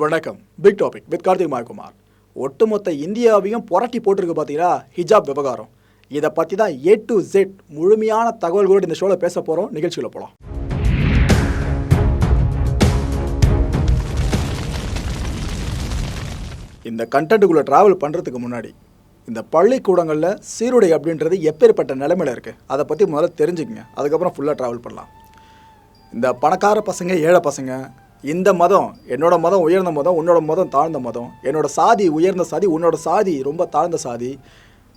வணக்கம். Big topic with Karthik Mayakumar. ஒட்டுமொத்த இந்தியாவையும் புரட்டி போட்டிருக்கு பார்த்தீங்களா ஹிஜாப் விவகாரம். இதை பற்றி தான் ஏ டு ஜெட் முழுமையான தகவல்களோடு இந்த ஷோவில் பேச போகிறோம் நிகழ்ச்சியில் போகலாம் இந்த கண்டென்ட்டுக்குள்ளே ட்ராவல் பண்ணுறதுக்கு முன்னாடி இந்த பள்ளிக்கூடங்களில் சீருடை அப்படின்றது எப்பேற்பட்ட நிலைமையில் இருக்குது அதை பற்றி முதல்ல தெரிஞ்சுக்கங்க. அதுக்கப்புறம் ஃபுல்லாக ட்ராவல் பண்ணலாம். இந்த பணக்கார பசங்க ஏழை பசங்க இந்த மதம் என்னோட மதம் உயர்ந்த மதம் உன்னோட மதம் தாழ்ந்த மதம். என்னோட சாதி உயர்ந்த சாதி உன்னோட சாதி ரொம்ப தாழ்ந்த சாதி.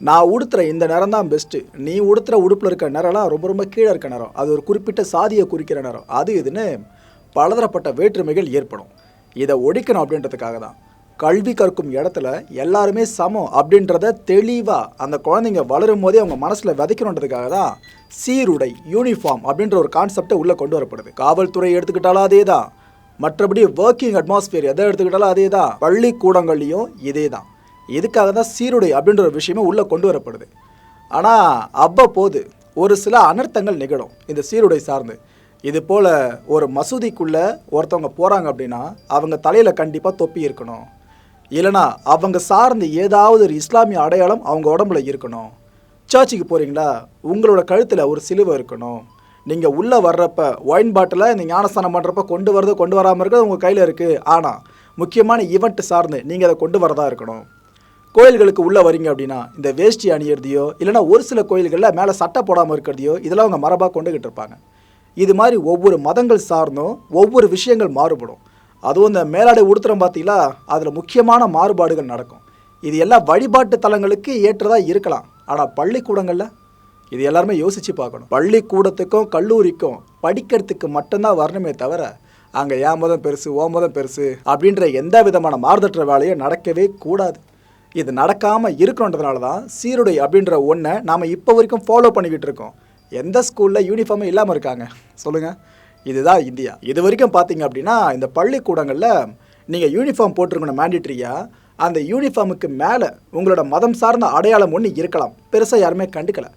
நான் உடுத்துற இந்த நேரம் தான் பெஸ்ட்டு நீ உடுத்துற உடுப்பில் இருக்க நேரம்லாம் ரொம்ப ரொம்ப கீழே இருக்க நேரம் அது ஒரு குறிப்பிட்ட சாதியை குறிக்கிற நேரம் அது இதுன்னு பலதரப்பட்ட வேற்றுமைகள் ஏற்படும். இதை ஒழிக்கணும் அப்படின்றதுக்காக தான். கல்வி கற்கும் இடத்துல எல்லாருமே சமம் அப்படின்றத தெளிவாக அந்த குழந்தைங்க வளரும் போதே அவங்க மனசில் விதைக்கணுன்றதுக்காக தான் சீருடை யூனிஃபார்ம் அப்படின்ற ஒரு கான்செப்டை உள்ளே கொண்டு வரப்படுது. காவல்துறை எடுத்துக்கிட்டாலும் அதே தான் மற்றபடி ஒர்க்கிங் அட்மாஸ்பியர் எதை எடுத்துக்கிட்டாலும் அதே தான் பள்ளிக்கூடங்கள்லையும் இதே தான் இதுக்காக தான் சீருடை அப்படின்ற ஒரு விஷயமே உள்ளே கொண்டு வரப்படுது. ஆனால் அவ்வப்போது ஒரு சில அனர்த்தங்கள் நிகழும் இந்த சீருடை சார்ந்து. இது போல் ஒரு மசூதிக்குள்ளே ஒருத்தவங்க போகிறாங்க அப்படின்னா அவங்க தலையில் கண்டிப்பாக தொப்பி இருக்கணும். இல்லைனா அவங்க சார்ந்து ஏதாவது ஒரு இஸ்லாமிய அடையாளம் அவங்க உடம்புல இருக்கணும். சர்ச்சுக்கு போகிறீங்களா உங்களோட கழுத்தில் ஒரு சிலுவை இருக்கணும். நீங்கள் உள்ளே வர்றப்ப ஒயின் பாட்டிலை இந்த ஞானஸ்தானம் பண்ணுறப்ப கொண்டு வரது கொண்டு வராமல் இருக்கிறது உங்கள் கையில் இருக்குது ஆனால் முக்கியமான ஈவெண்ட் சார்ந்து நீங்கள் அதை கொண்டு வரதா இருக்கணும். கோயில்களுக்கு உள்ளே வரீங்க அப்படின்னா இந்த வேஷ்டி அணியிறதையோ இல்லைனா ஒரு சில கோயில்களில் மேலே சட்டை போடாமல் இருக்கிறதையோ இதெல்லாம் அவங்க மரபாக கொண்டுக்கிட்டு இருப்பாங்க. இது மாதிரி ஒவ்வொரு மதங்கள் சார்ந்தும் ஒவ்வொரு விஷயங்கள் மாறுபடும். அதுவும் இந்த மேலாடை உடுத்துறோம் பார்த்தீங்களா? அதில் முக்கியமான மாறுபாடுகள் நடக்கும். இது எல்லாம் வழிபாட்டு தலங்களுக்கு ஏற்றதாக இருக்கலாம். ஆனால் பள்ளிக்கூடங்களில் இது எல்லாருமே யோசித்து பார்க்கணும். பள்ளிக்கூடத்துக்கும் கல்லூரிக்கும் படிக்கிறதுக்கு மட்டும்தான் வரணுமே தவிர அங்கே ஏன் மதம் பெருசு? ஓ மதம் பெருசு? அப்படின்ற எந்த விதமான மாறுதற்ற வேலையும் நடக்கவே கூடாது. இது நடக்காமல் இருக்கணுன்றதுனால தான் சீருடை அப்படின்ற ஒன்றை நாம் இப்போ வரைக்கும் ஃபாலோ பண்ணிக்கிட்டு இருக்கோம். எந்த ஸ்கூலில் யூனிஃபார்மே இல்லாமல் இருக்காங்க? சொல்லுங்கள் இதுதான் இந்தியா. இது வரைக்கும் பார்த்தீங்க அப்படின்னா இந்த பள்ளிக்கூடங்களில் நீங்கள் யூனிஃபார்ம் போட்டிருக்கணும் மேண்டிட்ரியா அந்த யூனிஃபார்முக்கு மேலே உங்களோட மதம் சார்ந்த அடையாளம் ஒன்று இருக்கலாம். பெருசாக யாருமே கண்டுக்கலை.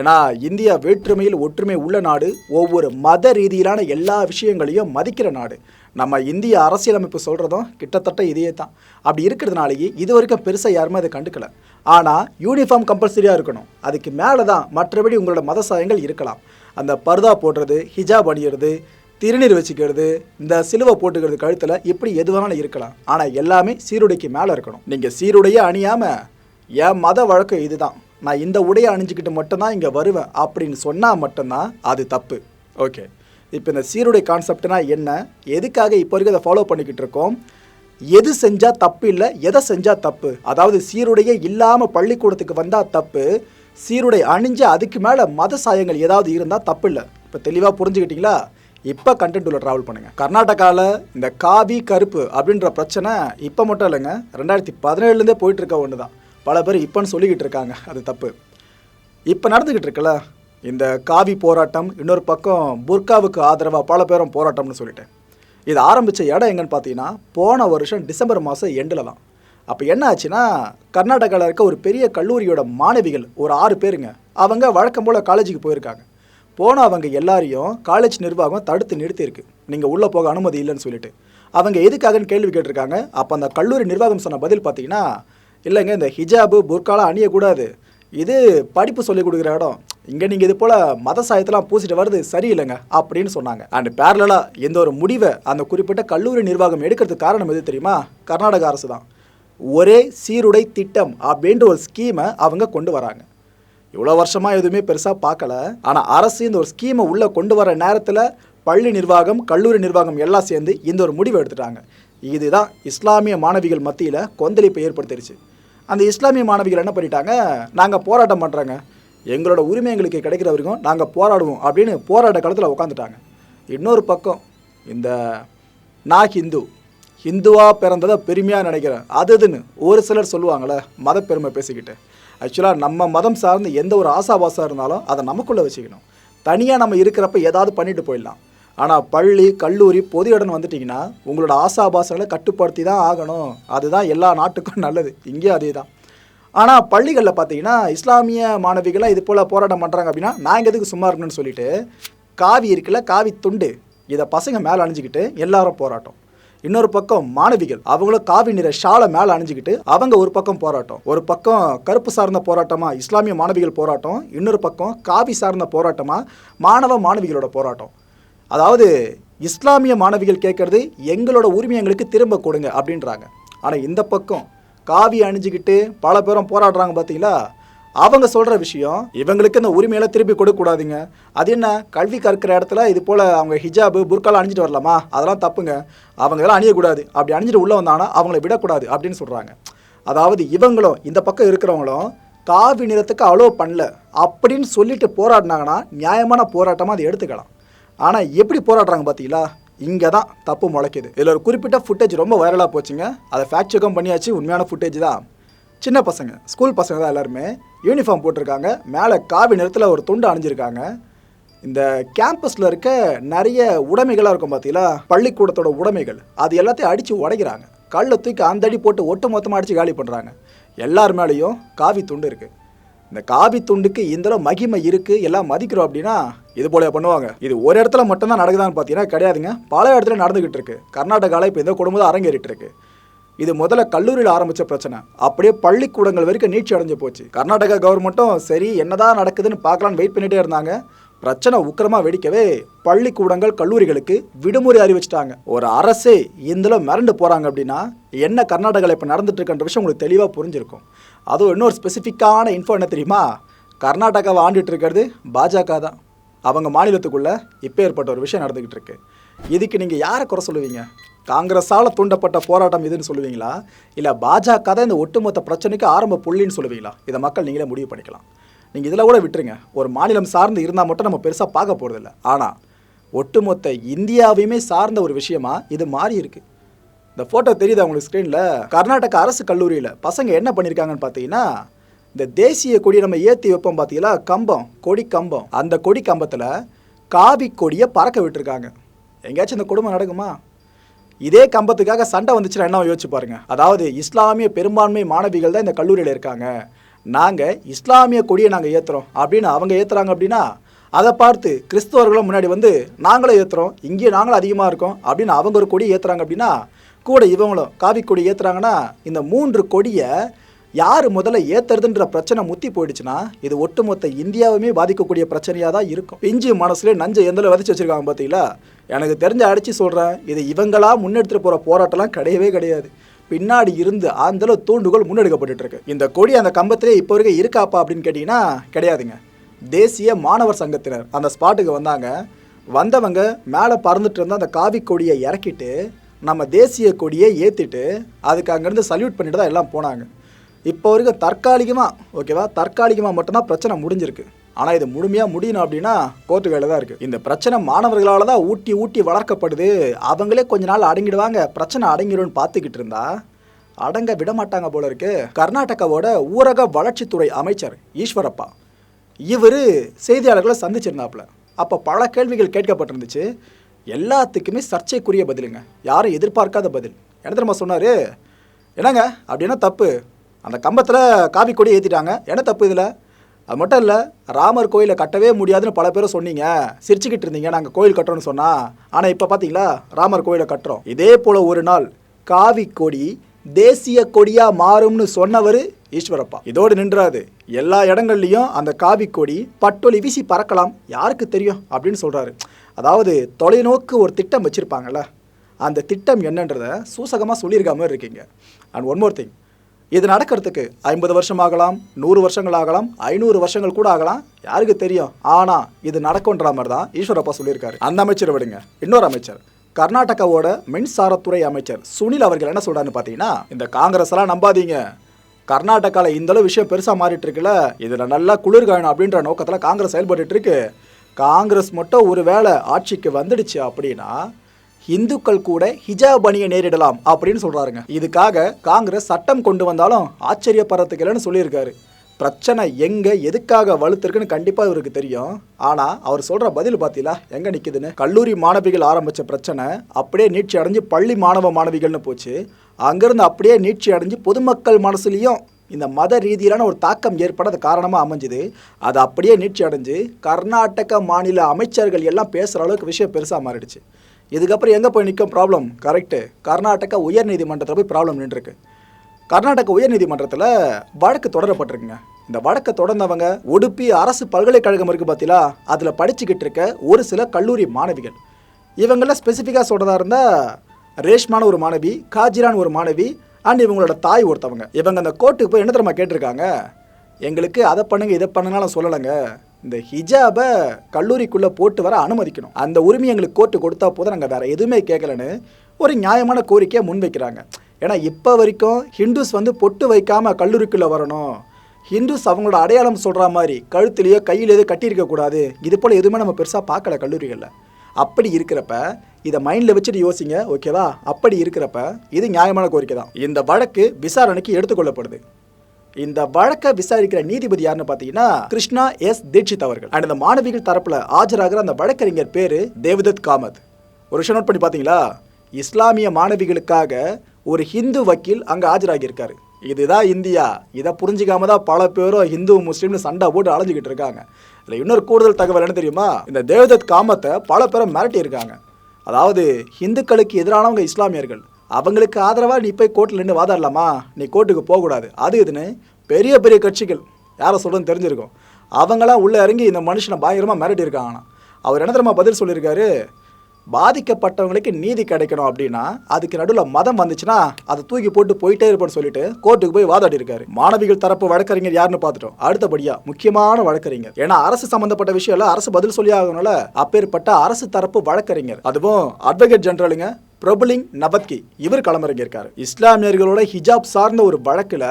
ஏன்னா இந்தியா வேற்றுமையில் ஒற்றுமை உள்ள நாடு ஒவ்வொரு மத ரீதியிலான எல்லா விஷயங்களையும் மதிக்கிற நாடு. நம்ம இந்திய அரசியலமைப்பு சொல்கிறதும் கிட்டத்தட்ட இதே தான் அப்படி இருக்கிறதுனாலேயே இது வரைக்கும் பெருசாக யாருமே அதை கண்டுக்கல. ஆனால் யூனிஃபார்ம் கம்பல்சரியாக இருக்கணும். அதுக்கு மேலே தான் மற்றபடி உங்களோட மத சாயங்கள் இருக்கலாம். அந்த பர்தா போடுறது ஹிஜாப் அணியிறது திருநீர் வச்சுக்கிறது இந்த சிலுவை போட்டுக்கிறது கழுத்தில் இப்படி எது வேணாலும் இருக்கலாம். ஆனால் எல்லாமே சீருடைக்கு மேலே இருக்கணும். நீங்கள் சீருடையே அணியாமல் என் மத வழக்கம் இதுதான். நான் இந்த உடையை அணிஞ்சுக்கிட்டு மட்டும்தான் இங்கே வருவேன் அப்படின்னு சொன்னால் மட்டும்தான் அது தப்பு. ஓகே இப்போ இந்த சீருடை கான்செப்ட்னா என்ன? எதுக்காக இப்போ வரைக்கும் அதை ஃபாலோ பண்ணிக்கிட்டு இருக்கோம்? எது செஞ்சால் தப்பு இல்லை எதை செஞ்சால் தப்பு? அதாவது சீருடையே இல்லாமல் பள்ளிக்கூடத்துக்கு வந்தால் தப்பு சீருடை அணிஞ்சு அதுக்கு மேலே மத சாயங்கள் ஏதாவது இருந்தால் தப்பு இல்லை. இப்போ தெளிவாக புரிஞ்சுக்கிட்டீங்களா? இப்போ கண்டென்ட் உள்ள ட்ராவல் பண்ணுங்கள் கர்நாடகாவில் இந்த காவி கருப்பு அப்படின்ற பிரச்சனை இப்போ மட்டும் இல்லைங்க ரெண்டாயிரத்தி பதினேழுலேருந்தே போயிட்டு இருக்க ஒன்று தான் பல பேர் இப்போன்னு சொல்லிக்கிட்டு இருக்காங்க. அது தப்பு. இப்போ நடந்துக்கிட்டு இருக்குல்ல இந்த காவி போராட்டம் இன்னொரு பக்கம் புர்காவுக்கு ஆதரவாக பல பேரும் போராட்டம்னு சொல்லிட்டேன். இது ஆரம்பித்த இடம் எங்கன்னு பார்த்தீங்கன்னா போன வருஷம் டிசம்பர் மாதம் எண்டில் தான். அப்போ என்ன ஆச்சுன்னா கர்நாடகாவில் இருக்க ஒரு பெரிய கல்லூரியோட மாணவிகள் ஒரு ஆறு பேருங்க அவங்க வழக்கம் போல் காலேஜுக்கு போயிருக்காங்க. போன அவங்க எல்லாரையும் காலேஜ் நிர்வாகம் தடுத்து நிறுத்தியிருக்கு. நீங்கள் உள்ளே போக அனுமதி இல்லைன்னு சொல்லிட்டு. அவங்க எதுக்காகன்னு கேள்வி கேட்டிருக்காங்க. அப்போ அந்த கல்லூரி நிர்வாகம் சொன்ன பதில் பார்த்தீங்கன்னா இல்லைங்க இந்த ஹிஜாபு புர்காலாம் அணியக்கூடாது. இது படிப்பு சொல்லிக் கொடுக்குற இடம். இங்கே நீங்கள் இது போல் மத சாயத்தெல்லாம் பூசிட்டு வர்றது சரியில்லைங்க அப்படின்னு சொன்னாங்க. அண்ட் பேரலாக எந்த ஒரு முடிவை அந்த குறிப்பிட்ட கல்லூரி நிர்வாகம் எடுக்கிறதுக்கு காரணம் எது தெரியுமா? கர்நாடக அரசு தான். ஒரே சீருடை திட்டம் அப்படின்ற ஒரு ஸ்கீமை அவங்க கொண்டு வராங்க. இவ்வளோ வருஷமாக எதுவுமே பெருசாக பார்க்கல. ஆனால் அரசு இந்த ஒரு ஸ்கீமை உள்ளே கொண்டு வர நேரத்தில் பள்ளி நிர்வாகம் கல்லூரி நிர்வாகம் எல்லாம் சேர்ந்து இந்த ஒரு முடிவை எடுத்துட்டாங்க. இதுதான் இஸ்லாமிய மாணவிகள் மத்தியில் கொந்தளிப்பை ஏற்படுத்திருச்சு. அந்த இஸ்லாமிய மாணவிகள் என்ன பண்ணிட்டாங்க? நாங்கள் போராட்டம் பண்ணுறாங்க எங்களோட உரிமை எங்களுக்கு கிடைக்கிற வரைக்கும் நாங்கள் போராடுவோம் அப்படின்னு போராட்ட காலத்தில் உட்காந்துட்டாங்க இன்னொரு பக்கம் இந்த நான் ஹிந்து ஹிந்துவாக பிறந்ததை பெருமையாக நினைக்கிறேன். அது இதுன்னு ஒரு சிலர் சொல்லுவாங்களே மத பெருமை பேசிக்கிட்டு. ஆக்சுவலாக நம்ம மதம் சார்ந்து எந்த ஒரு ஆசாபாசம் இருந்தாலும் அதை நமக்குள்ளே வச்சுக்கணும். தனியாக நம்ம இருக்கிறப்ப ஏதாவது பண்ணிட்டு போயிடலாம். ஆனால் பள்ளி கல்லூரி பொது இடம் வந்துட்டிங்கன்னா உங்களோட ஆசாபாசங்களை கட்டுப்படுத்தி தான் ஆகணும். அதுதான் எல்லா நாட்டுக்கும் நல்லது. இங்கேயும் அதே தான் ஆனால் பள்ளிகளில் பார்த்தீங்கன்னா இஸ்லாமிய மாணவிகளாக இது போல் போராட்டம் பண்ணுறாங்க அப்படின்னா நாங்கள் எதுக்கு சும்மா இருக்கணும்னு சொல்லிட்டு காவி இருக்குல்ல காவி துண்டு இதை பசங்க மேலே அணிஞ்சிக்கிட்டு எல்லாரும் போராட்டம். இன்னொரு பக்கம் மாணவிகள் அவங்களும் காவி நிற ஷாலை மேலே அணிஞ்சுக்கிட்டு அவங்க ஒரு பக்கம் போராட்டம். ஒரு பக்கம் கருப்பு சார்ந்த போராட்டமா இஸ்லாமிய மாணவிகள் போராட்டம். இன்னொரு பக்கம் காவி சார்ந்த போராட்டமா மாணவ மாணவிகளோட போராட்டம். அதாவது இஸ்லாமிய மாணவிகள் கேட்குறது எங்களோட உரிமை எங்களுக்கு திரும்ப கொடுங்க அப்படின்றாங்க. ஆனால் இந்த பக்கம் காவி அணிஞ்சிக்கிட்டு பல பேரும் போராடுறாங்க பார்த்தீங்களா அவங்க சொல்கிற விஷயம் இவங்களுக்கு இந்த உரிமையெல்லாம் திருப்பி கொடுக்கக்கூடாதுங்க. அது என்ன? கல்வி கற்கிற இடத்துல இது போல் அவங்க ஹிஜாபு புர்காலாம் அணிஞ்சிட்டு வரலாமா? அதெல்லாம் தப்புங்க. அவங்க இதெல்லாம் அணியக்கூடாது. அப்படி அணிஞ்சிட்டு உள்ளே வந்தாங்கன்னா அவங்கள விடக்கூடாது அப்படின்னு சொல்கிறாங்க அதாவது இவங்களும் இந்த பக்கம் இருக்கிறவங்களும் காவி நிறத்துக்கு அலோவ் பண்ணல அப்படின்னு சொல்லிட்டு போராடினாங்கன்னா நியாயமான போராட்டமாக அதை எடுத்துக்கலாம். ஆனால் எப்படி போராடுறாங்க பார்த்தீங்களா இங்கே தான் தப்பு முளைக்குது. இதில் ஒரு குறிப்பிட்ட ஃபுட்டேஜ் ரொம்ப வைரலாக போச்சுங்க. அதை ஃபேக்ட் செக்கம் பண்ணியாச்சு. உண்மையான ஃபுட்டேஜ் தான். சின்ன பசங்க ஸ்கூல் பசங்க தான் எல்லாருமே யூனிஃபார்ம் போட்டிருக்காங்க. மேலே காவி நிறத்தில் ஒரு துண்டு அணிஞ்சிருக்காங்க. இந்த கேம்பஸில் இருக்க நிறைய உடைமைகளாக இருக்கும் பார்த்தீங்களா பள்ளிக்கூடத்தோட உடைமைகள். அது எல்லாத்தையும் அடித்து உடைக்கிறாங்க. கல்லை தூக்கி அந்த அடி போட்டு ஒட்டு மொத்தமாக அடித்து காலி பண்ணுறாங்க எல்லார் மேலேயும் காவி துண்டு இருக்குது இந்த காவி துண்டுக்கு இந்த மகிமை இருக்குது எல்லாம் மதிக்கிறோம் அப்படின்னா இது போல பண்ணுவாங்க. இது ஒரு இடத்துல மட்டும்தான் நடக்குதான்னு பார்த்தீங்கன்னா கிடையாதுங்க. பல இடத்துல நடந்துகிட்டு இருக்கு. கர்நாடகாவில் இப்போ இந்த குடும்பம் அரங்கேறிட்டு இருக்கு. இது முதல்ல கல்லூரியில் ஆரம்பித்த பிரச்சனை. அப்படியே பள்ளிக்கூடங்கள் வரைக்கும் நீட்சி அடைஞ்சு போச்சு. கர்நாடகா கவர்மெண்ட்டும் சரி என்னதான் நடக்குதுன்னு பார்க்கலான்னு வெயிட் பண்ணிட்டே இருந்தாங்க. பிரச்சனை உக்கிரமா வெடிக்கவே பள்ளிக்கூடங்கள் கல்லூரிகளுக்கு விடுமுறை அறிவிச்சிட்டாங்க. ஒரு அரசே இந்தளவு மிரண்டு போறாங்க அப்படின்னா என்ன கர்நாடகாவில் இப்போ நடந்துட்டு இருக்கன்ற விஷயம் உங்களுக்கு தெளிவாக புரிஞ்சிருக்கும். அதுவும் இன்னொரு ஸ்பெசிஃபிக்கான இன்ஃபோ என்ன தெரியுமா? கர்நாடகாவை ஆண்டுட்டு இருக்கிறது பாஜக தான். அவங்க மாநிலத்துக்குள்ள இப்போ ஏற்பட்ட ஒரு விஷயம் நடந்துக்கிட்டு இருக்கு. இதுக்கு நீங்கள் யாரை குறை சொல்லுவீங்க? காங்கிரஸால் தூண்டப்பட்ட போராட்டம் இதுன்னு சொல்லுவீங்களா? இல்லை பாஜக தான் இந்த ஒட்டுமொத்த பிரச்சனைக்கு ஆரம்ப புள்ளின்னு சொல்லுவீங்களா? இதை மக்கள் நீங்களே முடிவு பண்ணிக்கலாம். நீங்கள் இதில் கூட விட்டுருங்க. ஒரு மாநிலம் சார்ந்து இருந்தால் மட்டும் நம்ம பெருசாக பார்க்க போகிறதில்ல ஆனால் ஒட்டுமொத்த இந்தியாவையுமே சார்ந்த ஒரு விஷயமா இது மாறி இருக்கு. இந்த ஃபோட்டோ தெரியுது உங்களுக்கு ஸ்க்ரீனில் கர்நாடக அரசு கல்லூரியில் பசங்க என்ன பண்ணியிருக்காங்கன்னு பார்த்தீங்கன்னா இந்த தேசிய கொடியை நம்ம ஏற்றி வைப்போம் பார்த்தீங்களா? கம்பம் கொடி கம்பம். அந்த கொடி கம்பத்தில் காவி கொடியை பறக்க விட்டுருக்காங்க. எங்கேயாச்சும் இந்த குடும்பம் நடக்குமா? இதே கம்பத்துக்காக சண்டை வந்துச்சுன்னா என்ன யோசிச்சு பாருங்க. அதாவது இஸ்லாமிய பெரும்பான்மை மாணவிகள் தான் இந்த கல்லூரியில் இருக்காங்க. நாங்கள் இஸ்லாமிய கொடியை நாங்கள் ஏற்றுறோம் அப்படின்னு அவங்க ஏற்றுறாங்க அப்படின்னா அதை பார்த்து கிறிஸ்தவர்களும் முன்னாடி வந்து நாங்களும் ஏற்றுறோம் இங்கே நாங்களும் அதிகமாக இருக்கோம். அப்படின்னு அவங்க ஒரு கொடி ஏற்றுறாங்க அப்படின்னா கூட இவங்களும் காவி கொடி ஏற்றுறாங்கன்னா இந்த மூன்று கொடியை யார் முதல்ல ஏத்துறதுன்ற பிரச்சனை முத்தி போயிடுச்சுன்னா இது ஒட்டுமொத்த இந்தியாவுமே பாதிக்கக்கூடிய பிரச்சனையாக தான் இருக்கும். பிஞ்சு மனசுல நஞ்சை எந்தளவு விதச்சி வச்சுருக்காங்க பார்த்தீங்களா எனக்கு தெரிஞ்ச அடிச்சு சொல்கிறேன் இது இவங்களா முன்னெடுத்துகிட்டு போகிற போராட்டம்லாம் கிடையவே கிடையாது. பின்னாடி இருந்து அந்தளவு தூண்டுகோல் முன்னெடுக்கப்பட்டுட்டு இருக்கு இந்த கொடி அந்த கம்பத்திலே இப்போ வரைக்கும் இருக்காப்பா அப்படின்னு கேட்டிங்கன்னா கிடையாதுங்க. தேசிய மாணவர் சங்கத்தினர் அந்த ஸ்பாட்டுக்கு வந்தாங்க. வந்தவங்க மேலே பறந்துட்டு இருந்த அந்த காவி கொடியை இறக்கிட்டு நம்ம தேசிய கொடியை ஏற்றிட்டு அதுக்கு அங்கேருந்து சல்யூட் பண்ணிட்டு தான் எல்லாம் போனாங்க. இப்போ வரைக்கும் தற்காலிகமாக ஓகேவா தற்காலிகமாக மட்டும்தான் பிரச்சனை முடிஞ்சிருக்கு. ஆனால் இது முழுமையாக முடியணும் அப்படின்னா கோர்ட்டு வேலை தான் இருக்குது இந்த பிரச்சனை மாணவர்களால் தான் ஊட்டி ஊட்டி வளர்க்கப்படுது. அவங்களே கொஞ்ச நாள் அடங்கிடுவாங்க. பிரச்சனை அடங்கிடும்னு பார்த்துக்கிட்டு இருந்தா அடங்க விட மாட்டாங்க போல இருக்கு. கர்நாடகாவோட ஊரக வளர்ச்சித்துறை அமைச்சர் ஈஸ்வரப்பா இவர் செய்தியாளர்களை சந்திச்சிருந்தாப்புல. அப்போ பல கேள்விகள் கேட்கப்பட்டிருந்துச்சு. எல்லாத்துக்குமே சர்ச்சைக்குரிய பதிலுங்க. யாரும் எதிர்பார்க்காத பதில். என்ன தெரியுமா சொன்னார்? என்னங்க? அப்படின்னா தப்பு. அந்த கம்பத்தில் காவி கொடி ஏற்றிட்டாங்க என்ன தப்பு இதில்? அது மட்டும் இல்லை ராமர் கோயிலை கட்டவே முடியாதுன்னு பல பேரும் சொன்னீங்க. சிரிச்சுக்கிட்டு இருந்தீங்க நாங்கள் கோயில் கட்டுறோம்னு சொன்னால் ஆனால் இப்போ பார்த்தீங்களா ராமர் கோயிலை கட்டுறோம். இதே போல் ஒரு நாள் காவி கொடி தேசிய கொடியாக மாறும்னு சொன்னவர் ஈஸ்வரப்பா. இதோடு நின்றாது எல்லா இடங்கள்லையும் அந்த காவி கொடி பட்டொலி வீசி பறக்கலாம் யாருக்கு தெரியும் அப்படின்னு சொல்கிறாரு அதாவது தொலைநோக்கு ஒரு திட்டம் வச்சிருப்பாங்கல்ல. அந்த திட்டம் என்னன்றதை சூசகமாக சொல்லியிருக்காம மாதிரி இருக்கீங்க. அண்ட் ஒன் மோர் திங் இது நடக்கிறதுக்கு ஐம்பது வருஷம் ஆகலாம் நூறு வருஷங்கள் ஆகலாம் ஐநூறு வருஷங்கள் கூட ஆகலாம். யாருக்கு தெரியும்? ஆனால் இது நடக்கும்ன்ற மாதிரி தான் ஈஸ்வரப்பா சொல்லியிருக்காரு. அந்த அமைச்சரை விடுங்க. இன்னொரு அமைச்சர். கர்நாடகாவோட மின்சாரத்துறை அமைச்சர் சுனில் அவர்கள் என்ன சொல்கிறான்னு பார்த்தீங்கன்னா இந்த காங்கிரஸ் எல்லாம் நம்பாதீங்க. கர்நாடகாவில் இந்த அளவு விஷயம் பெருசாக மாறிட்டு இருக்குல்ல இதில் நல்லா குளிர்காயணும் அப்படின்ற நோக்கத்தில் காங்கிரஸ் செயல்பட்டு இருக்கு. காங்கிரஸ் மட்டும் ஒரு வேளை ஆட்சிக்கு வந்துடுச்சு அப்படின்னா இந்துக்கள் கூட ஹிஜாப் அணிய நேரிடலாம் அப்படின்னு சொல்றாருங்க. இதுக்காக காங்கிரஸ் சட்டம் கொண்டு வந்தாலும் ஆச்சரியப்படுறதுக்கு இல்லைன்னு சொல்லியிருக்காரு. பிரச்சனை எங்க எதுக்காக வலுத்திருக்குன்னு கண்டிப்பா இவருக்கு தெரியும். ஆனா அவர் சொல்ற பதில் பார்த்தீங்களா எங்க நிக்குதுன்னு? கல்லூரி மாணவிகள் ஆரம்பிச்ச பிரச்சனை அப்படியே நீட்சி அடைஞ்சு பள்ளி மாணவ மாணவிகள்னு போச்சு. அங்கிருந்து அப்படியே நீட்சி அடைஞ்சு பொதுமக்கள் மனசுலையும் இந்த மத ரீதியிலான ஒரு தாக்கம் ஏற்பட அது காரணமாக அமைஞ்சுது. அது அப்படியே நீட்சி அடைஞ்சு கர்நாடக மாநில அமைச்சர்கள் எல்லாம் பேசுகிற அளவுக்கு விஷயம் பெருசாக மாறிடுச்சு. இதுக்கப்புறம் எங்கே போய் நிற்கும் ப்ராப்ளம் கரெக்டு கர்நாடகா உயர்நீதிமன்றத்தில் போய் ப்ராப்ளம் நின்றுருக்கு. கர்நாடக உயர்நீதிமன்றத்தில் வழக்கு தொடரப்பட்டிருக்குங்க. இந்த வழக்கை தொடர்ந்தவங்க உடுப்பி அரசு பல்கலைக்கழகம் இருக்குது பார்த்தீங்களா அதில் படிச்சுக்கிட்டு இருக்க ஒரு சில கல்லூரி மாணவிகள். இவங்களாம் ஸ்பெசிஃபிக்காக சொல்கிறதா இருந்தால் ரேஷ்மான ஒரு மாணவி காஜிரான் ஒரு மாணவி அண்ட் இவங்களோட தாய் ஒருத்தவங்க. இவங்க அந்த கோர்ட்டுக்கு போய் என்ன தெரியுமா கேட்டிருக்காங்க? எங்களுக்கு அதை பண்ணுங்க இதை பண்ணுங்கலாம் சொல்லலைங்க. இந்த ஹிஜாபை கல்லூரிக்குள்ளே போட்டு வர அனுமதிக்கணும். அந்த உரிமை எங்களுக்கு கோர்ட்டு கொடுத்தா போதும். நாங்கள் வேறு எதுவுமே கேட்கலன்னு ஒரு நியாயமான கோரிக்கையை முன்வைக்கிறாங்க. ஏன்னா இப்போ வரைக்கும் ஹிந்துஸ் வந்து பொட்டு வைக்காமல் கல்லூரிக்குள்ளே வரணும். ஹிந்துஸ் அவங்களோட அடையாளம் சொல்கிற மாதிரி கழுத்துலையோ கையிலேயோ கட்டியிருக்கக்கூடாது இது போல் எதுவுமே நம்ம பெருசாக பார்க்கல கல்லூரிகளில். அப்படி இருக்கிறப்ப இதை மைண்டில் வச்சுட்டு யோசிங்க ஓகேவா அப்படி இருக்கிறப்ப இது நியாயமான கோரிக்கை தான். இந்த வழக்கு விசாரணைக்கு எடுத்துக்கொள்ளப்படுது. இந்த வழக்கை விசாரிக்கிற நீதிபதி யாருன்னு பார்த்தீங்கன்னா கிருஷ்ணா எஸ் தீட்சித் அவர்கள். அண்ட் இந்த மாணவிகள் தரப்புல ஆஜராகிற அந்த வழக்கறிஞர் பேரு தேவதத் காமத். ஒரு விஷயம் நோட் பண்ணி பார்த்தீங்களா? இஸ்லாமிய மாணவிகளுக்காக ஒரு ஹிந்து வக்கீல் அங்கே ஆஜராகியிருக்காரு. இதுதான் இந்தியா. இதை புரிஞ்சிக்காம தான் பல பேரும் ஹிந்து முஸ்லீம்னு சண்டை போட்டு அலைஞ்சிக்கிட்டு இருக்காங்க. இதில் இன்னொரு கூடுதல் தகவல் என்ன தெரியுமா? இந்த தேவதத் காமத்தை பல பேரை மிரட்டி இருக்காங்க அதாவது ஹிந்துக்களுக்கு எதிரானவங்க இஸ்லாமியர்கள். அவங்களுக்கு ஆதரவாக நீ போய் கோர்ட்டில் நின்று வாதாடலாமா? நீ கோர்ட்டுக்கு போகக்கூடாது. அது இதுன்னு பெரிய பெரிய கட்சிகள். யாரை சொல்கிறேன்னு தெரிஞ்சிருக்கும். அவங்களாம் உள்ளே இறங்கி இந்த மனுஷனை பயங்கரமாக மிரட்டியிருக்காங்கண்ணா அவர் என்ன தெரியுமா பதில் சொல்லியிருக்காரு? பாதிக்கப்பட்டவங்களுக்கு நீதி கிடைக்கணும் அப்படின்னா அதுக்கு நடுவில் மதம் வந்துச்சுன்னா அதை தூக்கி போட்டு போயிட்டே இருப்பேன்னு சொல்லிட்டு கோர்ட்டுக்கு போய் வாதாடி இருக்காரு மாணவிகள் தரப்பு வழக்கறிஞர் யாருன்னு பார்த்துட்டோம். அடுத்தபடியா முக்கியமான வழக்கறிஞர். ஏன்னா அரசு சம்பந்தப்பட்ட விஷயம் அரசு பதில் சொல்லி ஆகணும்ல அப்பேற்பட்ட அரசு தரப்பு வழக்கறிஞர். அதுவும் அட்வொகேட் ஜெனரலுங்க பிரபுலிங் நபத்கி. இவர் களமிறங்கியிருக்காரு. இஸ்லாமியர்களோட ஹிஜாப் சார்ந்த ஒரு வழக்கில்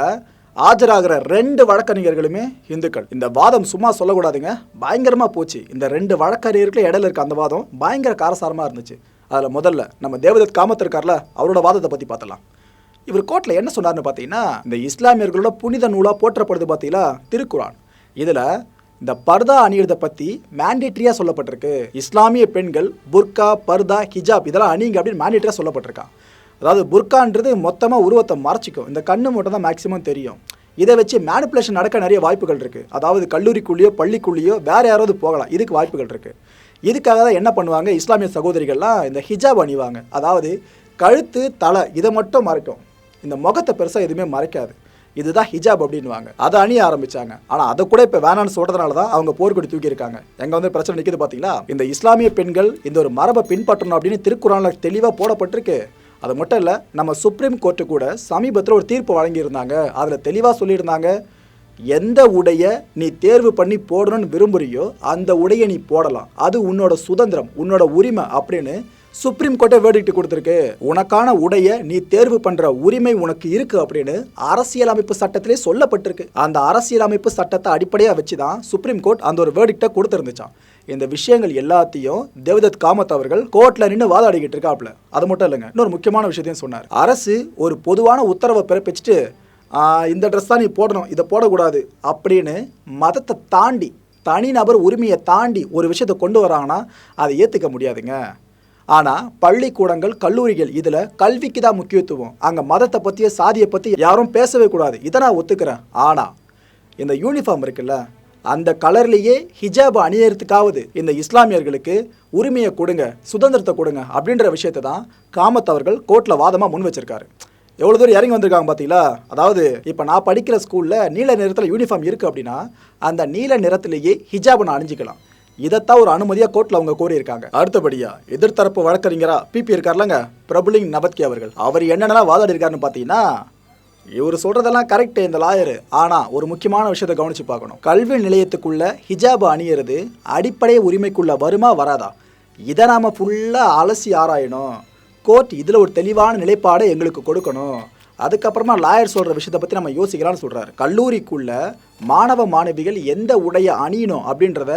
ஆஜராகிற ரெண்டு வழக்கறிஞர்களுமே இந்துக்கள். இந்த வாதம் சும்மா சொல்லக்கூடாதுங்க. பயங்கரமாக போச்சு. இந்த ரெண்டு வழக்கறிஞர்களுக்கு இடையில இருக்க அந்த வாதம் பயங்கர காரசாரமாக இருந்துச்சு. அதில் முதல்ல நம்ம தேவதத் காமத் இருக்கார்ல அவரோட வாதத்தை பற்றி பார்த்தலாம் இவர் கோர்ட்டில் என்ன சொன்னார்னு பார்த்தீங்கன்னா இந்த இஸ்லாமியர்களோட புனித நூலாக போற்றப்படுது பார்த்தீங்களா திருக்குரான் இதில் இந்த பர்தா அணியிறதை பற்றி மேண்டேட்ரியாக சொல்லப்பட்டிருக்கு. இஸ்லாமிய பெண்கள் புர்கா பர்தா ஹிஜாப் இதெல்லாம் அணிங்க அப்படின்னு மேண்டேட்ரியாக சொல்லப்பட்டிருக்கான். அதாவது புர்கான்றது மொத்தமாக உருவத்தை மறைச்சிக்கும். இந்த கண்ணு மட்டும் தான் மேக்ஸிமம் தெரியும். இதை வச்சு மேனிப்புலேஷன் நடக்க நிறைய வாய்ப்புகள் இருக்குது அதாவது கல்லூரிக்குள்ளேயோ பள்ளிக்குள்ளேயோ வேறு யாராவது போகலாம். இதுக்கு வாய்ப்புகள் இருக்குது இதுக்காக தான் என்ன பண்ணுவாங்க? இஸ்லாமிய சகோதரிகள்லாம் இந்த ஹிஜாப் அணிவாங்க. அதாவது கழுத்து தலை இதை மட்டும் மறைக்கும். இந்த முகத்தை பெருசாக எதுவுமே மறைக்காது. இதுதான் ஹிஜாப் அப்படின்வாங்க அதை அணிய ஆரம்பிச்சாங்க. ஆனால் அதை கூட இப்போ வேணான்னு சொல்கிறதுனால தான் அவங்க போர்க்கொடி தூக்கியிருக்காங்க. எங்கே வந்து பிரச்சனை நிற்கிது பார்த்தீங்களா இந்த இஸ்லாமிய பெண்கள் இந்த ஒரு மரபை பின்பற்றணும் அப்படின்னு திருக்குறானில் தெளிவாக போடப்பட்டிருக்கு. அது மட்டும் இல்லை நம்ம சுப்ரீம் கோர்ட்டு கூட சமீபத்தில் ஒரு தீர்ப்பு வழங்கியிருந்தாங்க. அதில் தெளிவாக சொல்லியிருந்தாங்க எந்த உடைய நீ தேர்வு பண்ணி போடணும்னு விரும்புறியோ அந்த உடையை நீ போடலாம். அது உன்னோட சுதந்திரம் உன்னோட உரிமை அப்படின்னு சுப்ரீம் கோர்ட்டை வேடிட்டு கொடுத்துருக்கு. உனக்கான உடைய நீ தேர்வு பண்ற உரிமை உனக்கு இருக்கு அப்படின்னு அரசியலமைப்பு சட்டத்திலே சொல்லப்பட்டிருக்கு. அந்த அரசியலமைப்பு சட்டத்தை அடிப்படையாக வச்சு தான் சுப்ரீம் கோர்ட் அந்த ஒரு வேடிக்டை கொடுத்துருந்துச்சான் இந்த விஷயங்கள் எல்லாத்தையும் தேவதத் காமத் அவர்கள் கோர்ட்ல நின்று வாதாடிக்கிட்டு இருக்காப்ல அது மட்டும் இல்லைங்க. இன்னொரு முக்கியமான விஷயத்தையும் சொன்னார். அரசு ஒரு பொதுவான உத்தரவை பிறப்பிச்சுட்டு இந்த ட்ரெஸ் தான் நீ போடணும். இதை போடக்கூடாது. அப்படின்னு மதத்தை தாண்டி தனிநபர் உரிமையை தாண்டி ஒரு விஷயத்தை கொண்டு வராங்கன்னா அதை ஏற்றுக்க முடியாதுங்க. ஆனால் பள்ளிக்கூடங்கள் கல்லூரிகள் இதில் கல்விக்கு தான் முக்கியத்துவம். அங்கே மதத்தை பற்றிய சாதியை பற்றி யாரும் பேசவே கூடாது. இதை நான் ஒத்துக்கிறேன். ஆனால் இந்த யூனிஃபார்ம் இருக்குல்ல அந்த கலர்லேயே ஹிஜாப் அணியறதுக்காவது இந்த இஸ்லாமியர்களுக்கு உரிமையை கொடுங்க சுதந்திரத்தை கொடுங்க அப்படின்ற விஷயத்தை தான் காமத் அவர்கள் கோர்ட்டில் வாதமாக முன் வச்சிருக்காரு. எவ்வளோ தூரம் இறங்கி வந்திருக்காங்க பார்த்தீங்களா அதாவது இப்போ நான் படிக்கிற ஸ்கூலில் நீல நிறத்தில் யூனிஃபார்ம் இருக்குது அப்படின்னா அந்த நீல நிறத்திலேயே ஹிஜாப் நான் அணிஞ்சிக்கலாம். இதைத்தான் ஒரு அனுமதியாக கோர்ட்டில் அவங்க கோரியிருக்காங்க. அடுத்தபடியா எதிர்த்தரப்பு வழக்கறிஞரா பிபி இருக்கார்லங்க பிரபுலிங் நபத்கி அவர்கள். அவர் என்னென்னலாம் வாதாடி இருக்காருன்னு பார்த்தீங்கன்னா இவர் சொல்றதெல்லாம் கரெக்ட் இந்த லாயர் ஆனா ஒரு முக்கியமான விஷயத்தை கவனிச்சு பார்க்கணும். கல்வி நிலையத்துக்குள்ள ஹிஜாப் அணியிறது அடிப்படை உரிமைக்குள்ள வருமா வராதா? இதை நாம ஃபுல்லா அலசி ஆராயணும். கோர்ட் இதுல ஒரு தெளிவான நிலைப்பாடை எங்களுக்கு கொடுக்கணும். அதுக்கப்புறமா லாயர் சொல்ற விஷயத்தை பத்தி நம்ம யோசிக்கலாம்னு சொல்றாரு. கல்லூரிக்குள்ள மாணவ மாணவிகள் எந்த உடைய அணியணும் அப்படின்றத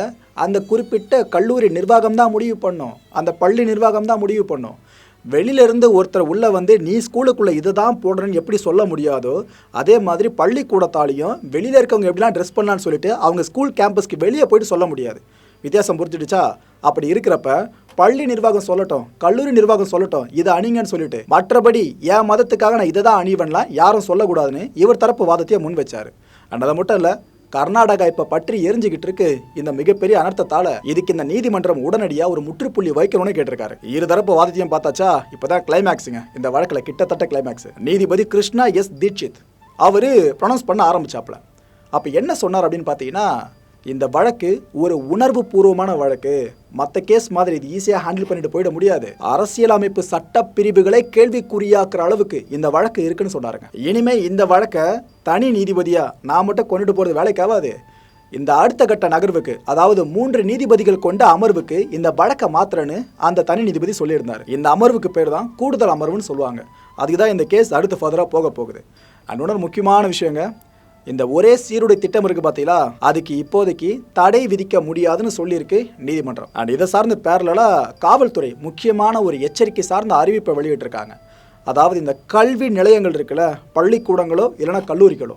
அந்த குறிப்பிட்ட கல்லூரி நிர்வாகம் தான் முடிவு பண்ணும். அந்த பள்ளி நிர்வாகம் தான் முடிவு பண்ணும். வெளியில இருந்து ஒருத்தர் உள்ளே வந்து நீ ஸ்கூலுக்குள்ளே இதை தான் போடுறேன்னு எப்படி சொல்ல முடியாதோ அதே மாதிரி பள்ளிக்கூடத்தாலையும் வெளியில் இருக்கவங்க எப்படிலாம் ட்ரெஸ் பண்ணலான்னு சொல்லிட்டு அவங்க ஸ்கூல் கேம்பஸ்க்கு வெளியே போயிட்டு சொல்ல முடியாது. வித்தியாசம் புரிஞ்சிடுச்சா? அப்படி இருக்கிறப்ப பள்ளி நிர்வாகம் சொல்லட்டும் கல்லூரி நிர்வாகம் சொல்லட்டும் இதை அணிங்கன்னு சொல்லிட்டு. மற்றபடி என் மதத்துக்காக நான் இதை தான் அணிவன்லாம் யாரும் சொல்லக்கூடாதுன்னு இவர் தரப்பு வாதத்தையே முன் வச்சார். அண்ட் அதை மட்டும் இல்லை கர்நாடகா இப்ப பற்றி எரிஞ்சுக்கிட்டு இருக்கு. இந்த மிகப்பெரிய அனர்த்தத்தால இதுக்கு இந்த நீதிமன்றம் உடனடியா ஒரு முற்றுப்புள்ளி வைக்கணும்னு கேட்டிருக்காரு. இருதரப்பு வாதத்தையும் பார்த்தாச்சா? இப்பதான் கிளைமேக்ஸுங்க இந்த வழக்குல கிட்டத்தட்ட கிளைமேக்ஸ் நீதிபதி கிருஷ்ணா எஸ் தீட்சித். அவரு ப்ரொனவுன்ஸ் பண்ண ஆரம்பிச்சாப்ல அப்ப என்ன சொன்னார் அப்படின்னு பார்த்தீங்கன்னா இந்த வழக்கு ஒரு உணர்வு பூர்வமான வழக்கு. மற்ற கேஸ் மாதிரி இது ஈஸியாக ஹேண்டில் பண்ணிட்டு போயிட முடியாது. அரசியலமைப்பு சட்ட பிரிவுகளை கேள்விக்குறியாக்குற அளவுக்கு இந்த வழக்கு இருக்குன்னு சொன்னாருங்க. இனிமே இந்த வழக்கை தனி நீதிபதியா நான் மட்டும் கொண்டுட்டு போறது வேலைக்காவாது இந்த அடுத்த கட்ட நகர்வுக்கு அதாவது மூன்று நீதிபதிகள் கொண்ட அமர்வுக்கு இந்த வழக்கை மாத்திரன்னு அந்த தனி நீதிபதி சொல்லியிருந்தார். இந்த அமர்வுக்கு பேர் தான் கூடுதல் அமர்வுன்னு சொல்லுவாங்க. அதுக்கு தான் இந்த கேஸ் அடுத்து ஃபர்தராக போக போகுது. அண்ட் முக்கியமான விஷயங்க இந்த ஒரே சீருடை திட்டம் இருக்கு பார்த்தீங்களா அதுக்கு இப்போதைக்கு தடை விதிக்க முடியாதுன்னு சொல்லியிருக்கு நீதிமன்றம். அண்ட் இதை சார்ந்த பேரலா காவல்துறை முக்கியமான ஒரு எச்சரிக்கை சார்ந்த அறிவிப்பை வெளியிட்டிருக்காங்க. அதாவது இந்த கல்வி நிலையங்கள் இருக்குல்ல பள்ளிக்கூடங்களோ இல்லைனா கல்லூரிகளோ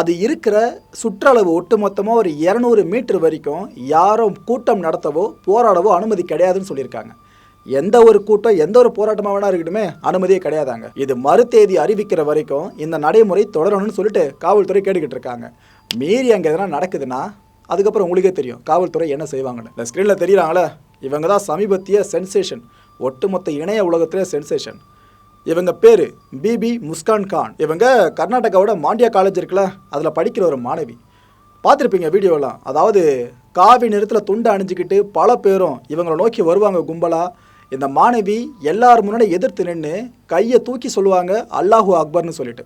அது இருக்கிற சுற்றளவு ஒட்டுமொத்தமாக ஒரு இரநூறு மீட்டர் வரைக்கும் யாரும் கூட்டம் நடத்தவோ போராடவோ அனுமதி கிடையாதுன்னு சொல்லியிருக்காங்க. எந்த ஒரு கூட்டம் எந்த ஒரு போராட்டமாக வேணா இருக்கட்டுமே அனுமதியே கிடையாதாங்க. இது மறு தேதி அறிவிக்கிற வரைக்கும் இந்த நடைமுறை தொடரணும்னு சொல்லிட்டு காவல்துறை கேட்டுக்கிட்டு இருக்காங்க. மீறி அங்கே எதனா நடக்குதுன்னா அதுக்கப்புறம் உங்களுக்கே தெரியும் காவல்துறை என்ன செய்வாங்கன்னு. இந்த ஸ்க்ரீனில் தெரியுறாங்களே இவங்க தான் சமீபத்திய சென்சேஷன் ஒட்டுமொத்த இணைய உலகத்திலே சென்சேஷன் இவங்க பேர் பிபி முஸ்கான் கான். இவங்க கர்நாடகாவோட மாண்டியா காலேஜ் இருக்குல்ல அதில் படிக்கிற ஒரு மாணவி. பார்த்துருப்பீங்க வீடியோலாம் அதாவது காவி நிறத்தில் துண்டு அணிஞ்சிக்கிட்டு பல பேரும் இவங்களை நோக்கி வருவாங்க கும்பலாக இந்த மாணவி எல்லார் முன்னாடி எதிர்த்து நின்று கையை தூக்கி சொல்லுவாங்க அல்லாஹூ அக்பர்னு சொல்லிட்டு.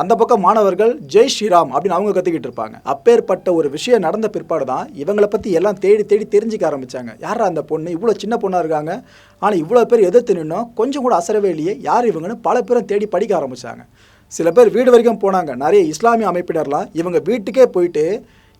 அந்த பக்கம் மாணவர்கள் ஜெய் ஸ்ரீராம் அப்படின்னு அவங்க கற்றுக்கிட்டு இருப்பாங்க. அப்பேற்பட்ட ஒரு விஷயம் நடந்த பிற்பாடு தான் இவங்களை பற்றி எல்லாம் தேடி தேடி தெரிஞ்சுக்க ஆரம்பிச்சாங்க. யாரா அந்த பொண்ணு? இவ்வளோ சின்ன பொண்ணாக இருக்காங்க. ஆனால் இவ்வளோ பேர் எதிர்த்து நின்னோம் கொஞ்சம் கூட அசரவே இல்லையே. யார் இவங்கன்னு பல பேரும் தேடி படிக்க ஆரம்பித்தாங்க சில பேர் வீடு வரைக்கும் போனாங்க. நிறைய இஸ்லாமிய அமைப்பினர்லாம் இவங்க வீட்டுக்கே போயிட்டு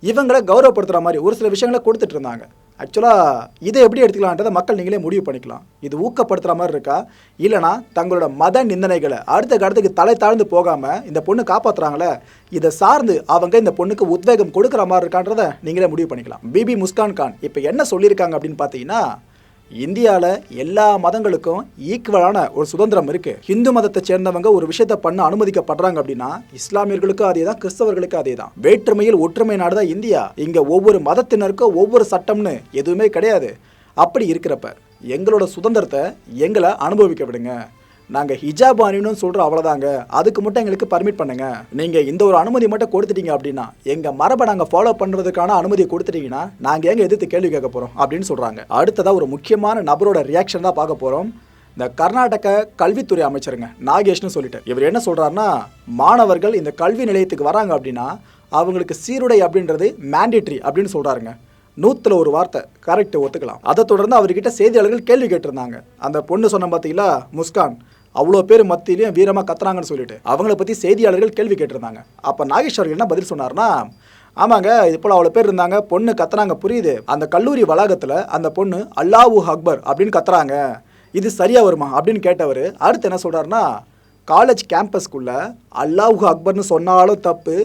இவங்களை கௌரவப்படுத்துகிற மாதிரி ஒரு சில விஷயங்களை கொடுத்துட்டு இருந்தாங்க. ஆக்சுவலாக இதை எப்படி எடுத்துக்கலான்றதை மக்கள் நீங்களே முடிவு பண்ணிக்கலாம். இது ஊக்கப்படுத்துகிற மாதிரி இருக்கா? இல்லைனா தங்களோட மத நிந்தனைகளை அடுத்த கடத்துக்கு தலை தாழ்ந்து போகாமல் இந்த பொண்ணு காப்பாற்றுறாங்களே இதை சார்ந்து அவங்க இந்த பொண்ணுக்கு உத்வேகம் கொடுக்குற மாதிரி இருக்கான்றதை நீங்களே முடிவு பண்ணிக்கலாம். பிபி முஸ்கான் கான் இப்போ என்ன சொல்லியிருக்காங்க அப்படின்னு பார்த்தீங்கன்னா இந்தியாவில் எல்லா மதங்களுக்கும் ஈக்குவலான ஒரு சுதந்திரம் இருக்கு. ஹிந்து மதத்தை சேர்ந்தவங்க ஒரு விஷயத்தை பண்ண அனுமதிக்கப்படுறாங்க அப்படின்னா இஸ்லாமியர்களுக்கும் அதே தான் கிறிஸ்தவர்களுக்கும் அதே தான் வேற்றுமையில் ஒற்றுமை நாடு தான் இந்தியா. இங்க ஒவ்வொரு மதத்தினருக்கும் ஒவ்வொரு சட்டம்னு எதுவுமே கிடையாது. அப்படி இருக்கிறப்ப எங்களோட சுதந்திரத்தை எங்களை அனுபவிக்க விடுங்க. நாங்கள் ஹிஜாப் அணியணும்னு சொல்கிறோம் அவ்வளோதாங்க அதுக்கு மட்டும் எங்களுக்கு பர்மிட் பண்ணுங்க. நீங்கள் இந்த ஒரு அனுமதி மட்டும் கொடுத்துட்டீங்க அப்படின்னா எங்கள் மரபை நாங்கள் ஃபாலோ பண்ணுறதுக்கான அனுமதியை கொடுத்துட்டீங்கன்னா நாங்கள் எங்கே எதிர்த்து கேள்வி கேட்க போகிறோம் அப்படின்னு சொல்கிறாங்க அடுத்ததாக ஒரு முக்கியமான நபரோட ரியாக்ஷன் தான் பார்க்க போகிறோம் இந்த கர்நாடக கல்வித்துறை அமைச்சருங்க நாகேஷ்னு சொல்லிட்டு. இவர் என்ன சொல்கிறாருன்னா மாணவர்கள் இந்த கல்வி நிலையத்துக்கு வராங்க அப்படின்னா அவங்களுக்கு சீருடை அப்படின்றது மேண்டேட்ரி அப்படின்னு சொல்கிறாருங்க நூற்றில் ஒரு வார்த்தை கரெக்ட் ஒத்துக்கலாம். அதை தொடர்ந்து அவர்கிட்ட செய்தியாளர்கள் கேள்வி கேட்டிருந்தாங்க. அந்த பொண்ணு சொன்ன பார்த்தீங்களா முஸ்கான் அவ்வளோ பேர் மத்தியிலையும் வீரமாக கத்துறாங்கன்னு சொல்லிட்டு. அவங்கள பற்றி செய்தியாளர்கள் கேள்வி கேட்டிருந்தாங்க. அப்போ நாகேஷ் என்ன பதில் சொன்னார்னா ஆமாங்க இது போல் அவ்வளோ பேர் இருந்தாங்க பொண்ணு கத்துறாங்க புரியுது. அந்த கல்லூரி வளாகத்தில் அந்த பொண்ணு அல்லாஹூ அக்பர் அப்படின்னு கத்துறாங்க. இது சரியாக வருமா அப்படின்னு கேட்டவர் அடுத்து என்ன சொல்கிறாருன்னா காலேஜ் கேம்பஸ்க்குள்ளே அல்லாஹூ அக்பர்னு சொன்னாலும் தப்பு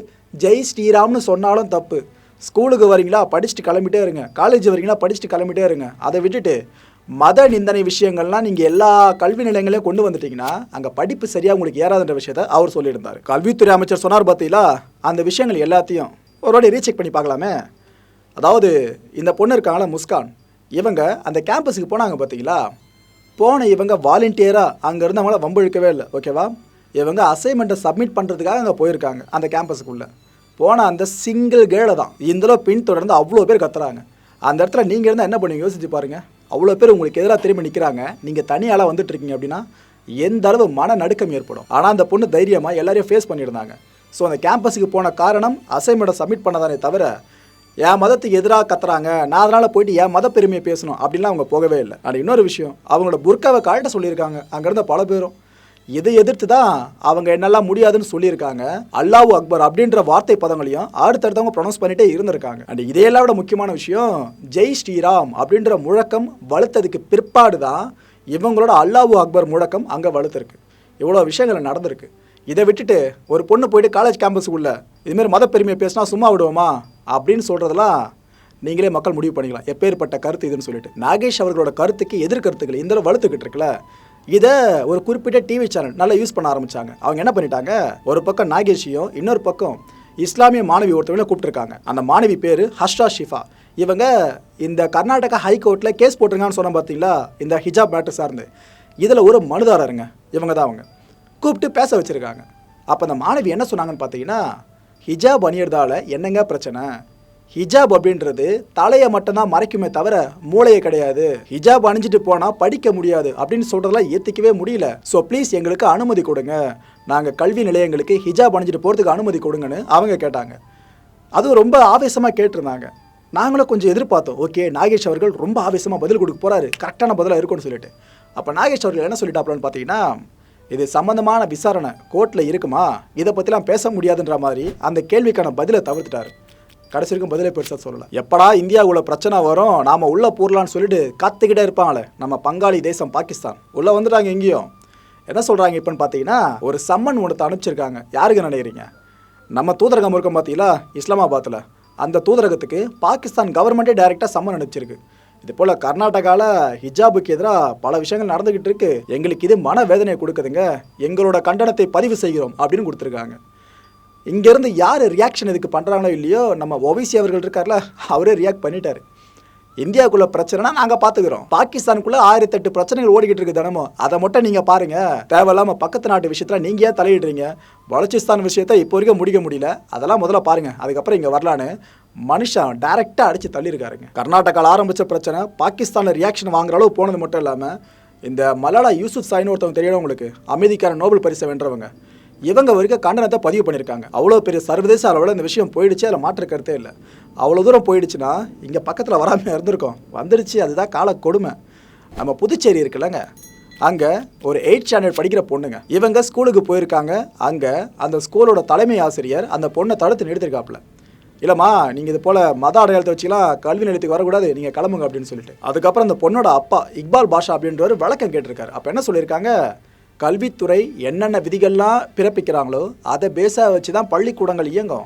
ஜெய் ஸ்ரீராம்னு சொன்னாலும் தப்பு. ஸ்கூலுக்கு வரீங்களா படிச்சுட்டு கிளம்பிட்டே இருங்க. காலேஜ் வரீங்களா படிச்சுட்டு கிளம்பிட்டே இருங்க. அதை விட்டுட்டு மத நிந்தனை விஷயங்கள்லாம் நீங்கள் எல்லா கல்வி நிலையங்களையும் கொண்டு வந்துட்டீங்கன்னா அங்கே படிப்பு சரியாக உங்களுக்கு ஏறாதுன்ற விஷயத்த அவர் சொல்லியிருந்தார். கல்வித்துறை அமைச்சர் சொன்னார் பார்த்தீங்களா அந்த விஷயங்கள் எல்லாத்தையும் ஒரு வாட்டி ரீசெக் பண்ணி பார்க்கலாமே. அதாவது இந்த பொண்ணு இருக்காங்களா முஸ்கான். இவங்க அந்த கேம்பஸுக்கு போனாங்க பார்த்தீங்களா போன இவங்க வாலண்டியராக அங்கே இருந்தவங்கள வம்பிழுக்கவே இல்லை. ஓகேவா இவங்க அசைன்மெண்ட்டை சப்மிட் பண்ணுறதுக்காக அங்கே போயிருக்காங்க அந்த கேம்பஸுக்குள்ளே போன அந்த சிங்கிள் கேளை தான். இந்தளவு பின் தொடர்ந்து அவ்வளோ பேர் கத்துறாங்க. அந்த இடத்துல நீங்கள் இருந்தால் என்ன பண்ணுவீங்க? யோசிச்சு பாருங்கள் அவ்வளோ பேர் உங்களுக்கு எதிராக திரும்பி நிற்கிறாங்க நீங்கள் தனியாளாக வந்துட்டு இருக்கீங்க அப்படின்னா எந்த அளவு மன நடுக்கம் ஏற்படும். ஆனால் அந்த பொண்ணு தைரியமாக எல்லாரையும் ஃபேஸ் பண்ணியிருந்தாங்க. ஸோ அந்த கேம்பஸுக்கு போன காரணம் அசைன்மெண்ட்டை சப்மிட் பண்ணதானே தவிர என் மதத்துக்கு எதிராக கத்துறாங்க. நான் அதனால் போயிட்டு என் மத பெருமையை பேசணும் அப்படின்லாம் அவங்க போகவே இல்லை. ஆனால் இன்னொரு விஷயம் அவங்களோட புர்காவை காட்ட சொல்லியிருக்காங்க. அங்கேருந்த பல பேரும். இதை எதிர்த்து தான் அவங்க என்னெல்லாம் முடியாதுன்னு சொல்லியிருக்காங்க. அல்லாஹ் அக்பர் அப்படின்ற வார்த்தை பதங்களையும் அடுத்தடுத்தவங்க ப்ரொனவுன்ஸ் பண்ணிட்டே இருந்திருக்காங்க. அண்ட் இதையெல்லாம் விட முக்கியமான விஷயம் ஜெய் ஸ்ரீராம் அப்படின்ற முழக்கம் வளர்த்ததுக்கு பிற்பாடு தான் இவங்களோட அல்லாஹு அக்பர் முழக்கம் அங்கே வளர்த்துருக்கு. இவ்வளோ விஷயங்கள் நடந்திருக்கு. இதை விட்டுட்டு ஒரு பொண்ணு போயிட்டு காலேஜ் கேம்பஸுக்குள்ள இதுமாரி மத பெருமையை பேசினா சும்மா விடுவோமா? அப்படின்னு சொல்கிறதெல்லாம் நீங்களே மக்கள் முடிவு பண்ணிக்கலாம். எப்பேற்பட்ட கருத்து இதுன்னு சொல்லிட்டு. நாகேஷ் அவர்களோட கருத்துக்கு எதிர்கருத்துக்கள் இந்த வளர்த்துக்கிட்டு இருக்குல்ல. இதை ஒரு குறிப்பிட்ட டிவி சேனல் நல்லா யூஸ் பண்ண ஆரம்பித்தாங்க அவங்க என்ன பண்ணிட்டாங்க? ஒரு பக்கம் நாகேஷியும் இன்னொரு பக்கம் இஸ்லாமிய மாணவி ஒருத்தவங்களை கூப்பிட்டுருக்காங்க. அந்த மாணவி பேர் ஹர்ஷா ஷிஃபா. இவங்க இந்த கர்நாடகா ஹைகோர்ட்டில் கேஸ் போட்டிருக்கான்னு சொன்ன பார்த்தீங்களா இந்த ஹிஜாப் மேட்டர் சார்ந்து. இதில் ஒரு மனுதாரருங்க. இவங்க தான் அவங்க. கூப்பிட்டு பேச வச்சுருக்காங்க. அப்போ அந்த மாணவி என்ன சொன்னாங்கன்னு பார்த்தீங்கன்னா ஹிஜாப் அணியிறதால என்னங்க பிரச்சனை? ஹிஜாப் அப்படின்றது தலையை மட்டும்தான் மறைக்குமே தவிர மூளையை கிடையாது. ஹிஜாப் அணிஞ்சிட்டு போனால் படிக்க முடியாது அப்படின்னு சொல்கிறதெல்லாம் ஏற்றிக்கவே முடியல. ஸோ ப்ளீஸ் எங்களுக்கு அனுமதி கொடுங்க. நாங்கள் கல்வி நிலையங்களுக்கு ஹிஜாப் அணிஞ்சிட்டு போகிறதுக்கு அனுமதி கொடுங்கன்னு அவங்க கேட்டாங்க. அதுவும் ரொம்ப ஆவேசமாக கேட்டிருந்தாங்க. நாங்களும் கொஞ்சம் எதிர்பார்த்தோம். ஓகே நாகேஷ் அவர்கள் ரொம்ப ஆவேசமாக பதில் கொடுக்க போகிறாரு கரெக்டான பதிலாக இருக்கும்னு சொல்லிட்டு. அப்போ நாகேஷ் அவர்கள் என்ன சொல்லிட்டாப்லன்னு பார்த்தீங்கன்னா இது சம்மந்தமான விசாரணை கோர்ட்டில் இருக்குமா? இதை பற்றிலாம் பேச முடியாதுன்ற மாதிரி அந்த கேள்விக்கான பதிலை தவிர்த்துட்டாரு. கடைசி வரைக்கும் பதிலே பெருசாக சொல்லலை. எப்படா இந்தியாவுக்குள்ள பிரச்சனை வரும் நாம் உள்ளே போடலான்னு சொல்லிட்டு காத்துக்கிட்டே இருப்பாங்களே நம்ம பங்காளி தேசம் பாகிஸ்தான். உள்ளே வந்துட்டாங்க எங்கேயும். என்ன சொல்கிறாங்க இப்போன்னு பார்த்தீங்கன்னா ஒரு சம்மன் ஒன்று அனுப்பிச்சிருக்காங்க. யாருக்கு நினைக்கிறீங்க? நம்ம தூதரகம் இருக்கோம் பார்த்தீங்களா இஸ்லாமாபாத்தில் அந்த தூதரகத்துக்கு பாகிஸ்தான் கவர்மெண்ட்டே டைரெக்டாக சம்மன் அனுப்பிச்சிருக்கு. இது போல் கர்நாடகாவில் ஹிஜாபுக்கு எதிராக பல விஷயங்கள் நடந்துக்கிட்டு இருக்கு. எங்களுக்கு இது மன வேதனையை கொடுக்குதுங்க. எங்களோட கண்டனத்தை பதிவு செய்கிறோம் அப்படின்னு கொடுத்துருக்காங்க. இங்கேருந்து யார் ரியாக்ஷன் இதுக்கு பண்ணுறாங்களோ இல்லையோ நம்ம ஓவிசி அவர்கள் இருக்கார்ல அவரே ரியாக்ட் பண்ணிட்டார். இந்தியாவுக்குள்ள பிரச்சனைனா நாங்கள் பார்த்துக்கிறோம் பாகிஸ்தானுக்குள்ள ஆயிரத்தெட்டு பிரச்சனைகள் ஓடிக்கிட்டு இருக்கு தினமும். அதை மட்டும் நீங்கள் பாருங்க. தேவையில்லாமல் பக்கத்து நாட்டு விஷயத்தில் நீங்கள் ஏன் தலையிடுறீங்க? பலோச்சிஸ்தான் விஷயத்தை இப்போ வரைக்கும் முடிக்க முடியல. அதெல்லாம் முதல்ல பாருங்க. அதுக்கப்புறம் இங்கே வரலான்னு மனுஷன் டைரெக்டாக அடித்து தள்ளியிருக்காருங்க. கர்நாடகாவில் ஆரம்பித்த பிரச்சனை பாகிஸ்தானில் ரியாக்ஷன் வாங்குற அளவு போனது மட்டும் இல்லாமல் இந்த மலாலா யூசுப் சாயின்னு ஒருத்தவங்க தெரியணும் உங்களுக்கு? அமைதிக்கான நோபல் பரிசை வென்றவங்க. இவங்க வரைக்கும் கண்டனத்தை பதிவு பண்ணியிருக்காங்க. அவ்வளோ பெரிய சர்வதேச அளவில் இந்த விஷயம் போயிடுச்சு அதில் மாற்று கருத்தே இல்லை. அவ்வளோ தூரம் போயிடுச்சுன்னா இங்கே பக்கத்தில் வராமல் இருந்திருக்கோம். வந்துடுச்சு அதுதான் கால கொடுமை. நம்ம புதுச்சேரி இருக்குல்லங்க. அங்கே ஒரு எயிட் ஸ்டாண்டர்ட் படிக்கிற பொண்ணுங்க. இவங்க ஸ்கூலுக்கு போயிருக்காங்க. அங்கே அந்த ஸ்கூலோட தலைமை ஆசிரியர் அந்த பொண்ணை தடுத்து நிறுத்திருக்காப்புல இல்லைம்மா நீங்கள் இது போல் மத அடையாளத்தை வச்சுலாம் கல்வி நிலையத்துக்கு வரக்கூடாது நீங்கள் கிளம்புங்க அப்படின்னு சொல்லிட்டு. அதுக்கப்புறம் அந்த பொண்ணோட அப்பா இக்பால் பாஷா அப்படின்றவர் விளக்கம் கேட்டிருக்காரு. அப்போ என்ன சொல்லியிருக்காங்க? கல்வித்துறை என்னென்ன விதிகள்லாம் பிறப்பிக்கிறாங்களோ அதை பேஸாக வச்சு தான் பள்ளிக்கூடங்கள் இயங்கும்.